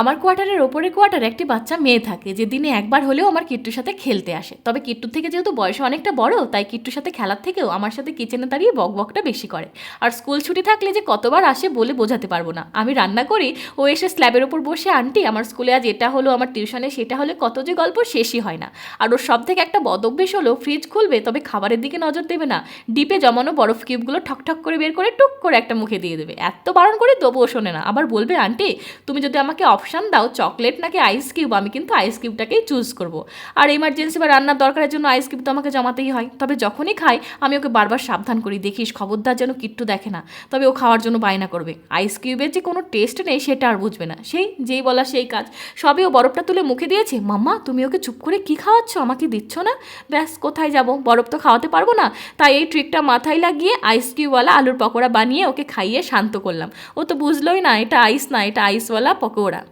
আমার কোয়ার্টারের ওপরে কোয়ার্টারে একটি বাচ্চা মেয়ে থাকে, যে দিনে একবার হলেও আমার কিট্টুর সাথে খেলতে আসে। তবে কিট্টুর থেকে যেহেতু বয়সে অনেকটা বড়, তাই কিট্টুর সাথে খেলার থেকেও আমার সাথে কিচেনে দাঁড়িয়ে বক বকটা বেশি করে। আর স্কুল ছুটি থাকলে যে কতবার আসে বলে বোঝাতে পারব না। আমি রান্না করি, ও এসে স্ল্যাবের ওপর বসে, আন্টি, আমার স্কুলে আজ এটা হলো, আমার টিউশনে সেটা হলে কত যে গল্প শেষই হয় না। আর ওর সব থেকে একটা বদ অভ্যেস হলো, ফ্রিজ খুলবে, তবে খাবারের দিকে নজর দেবে না। ডিপে জমানো বরফ কিউবগুলো ঠকঠক করে বের করে টুক করে একটা মুখে দিয়ে দেবে। এত বারণ করে তবুও শোনে না। আবার বলবে, আন্টি, তুমি যদি আমাকে অপশান দাও, চকলেট নাকি আইস কিউব আমি কিন্তু আইস কিউবটাকেই চুজ করব। আর এমার্জেন্সি বা রান্নার দরকারের জন্য আইস কিউব তো আমাকে জমাতেই হয়। তবে যখনই খাই, আমি ওকে বারবার সাবধান করি, দেখিস খবরদার যেন কিট্টু দেখে না। তবে ও খাওয়ার জন্য বায়না করবে। আইস কিউবের যে কোনো টেস্ট নেই, সেটা আর বুঝবে না। সেই, যেই বলা সেই কাজ। সবে ও বরফটা তুলে মুখে দিয়েছে, মাম্মা, তুমি ওকে চুপ করে কি খাওয়াচ্ছ? আমাকে দিচ্ছ না? ব্যাস, কোথায় যাব? বরফ তো খাওয়াতে পারব না। তাই এই ট্রিকটা মাথায় লাগিয়ে আইস কিউবওয়ালা আলুর পকোড়া বানিয়ে ওকে খাইয়ে শান্ত করলাম। ও তো বুঝলোই না, এটা আইস না, এটা আইসওয়ালা পকোড়া।